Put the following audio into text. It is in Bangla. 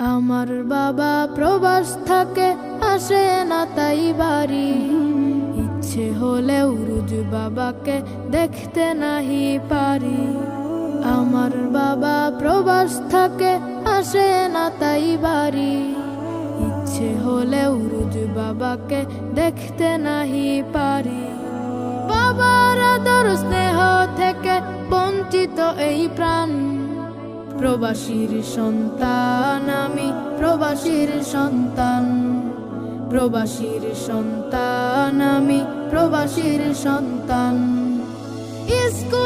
আমার বাবা প্রবাস থাকে, আসে না তাই বাড়ি। ইচ্ছে হলেও রুজ বাবাকে দেখতে নাহি পারি। আমার বাবা প্রবাস থাকে, আসে না তাই বাড়ি। ইচ্ছে হলেও রুজ বাবাকে দেখতে নাহি পারি। বাবার আদর, স্নেহ থেকে বঞ্চিত এই প্রাণ। প্রবাসীর সন্তান আমি প্রবাসীর সন্তান। প্রবাসীর সন্তান আমি প্রবাসীর সন্তান। স্কুল